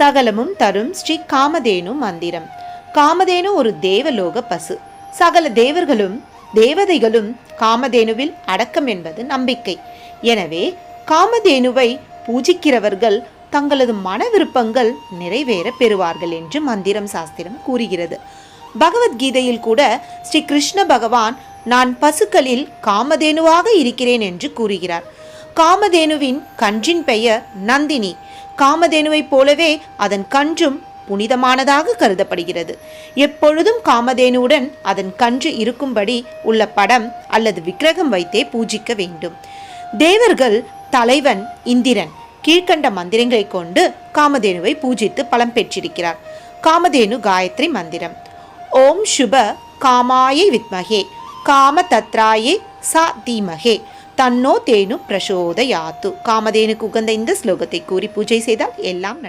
சகலமும் தரும் ஸ்ரீ காமதேனு மந்திரம். காமதேனு ஒரு தேவலோக பசு. சகல தேவர்களும் தேவதைகளும் காமதேனுவில் அடக்கம் என்பது நம்பிக்கை. எனவே காமதேனுவை பூஜிக்கிறவர்கள் தங்களது மன விருப்பங்கள் நிறைவேற பெறுவார்கள் என்று மந்திரம் சாஸ்திரம் கூறுகிறது. பகவத்கீதையில் கூட ஸ்ரீ கிருஷ்ண பகவான் நான் பசுக்களில் காமதேனுவாக இருக்கிறேன் என்று கூறுகிறார். காமதேனுவின் கன்றின் பெயர் நந்தினி. காமதேனுவைப் போலவே அதன் கன்றும் புனிதமானதாக கருதப்படுகிறது. எப்பொழுதும் காமதேனுவுடன் அதன் கன்று இருக்கும்படி உள்ள படம் அல்லது விக்கிரகம் வைத்தே பூஜிக்க வேண்டும். தேவர்கள் தலைவன் இந்திரன் கீழ்க்கண்ட மந்திரங்களை கொண்டு காமதேனுவை பூஜித்து பலம் பெற்றிருக்கிறார். காமதேனு காயத்ரி மந்திரம். ஓம் சுப காமாயை வித்மகே காம தத்ராயே சா தீமகே தன்னோ தேனு பிரசோதயாத்து காமதேனுக்கு உகந்த இந்த ஸ்லோகத்தை கூறி பூஜை செய்தால் எல்லாம் நடக்கும்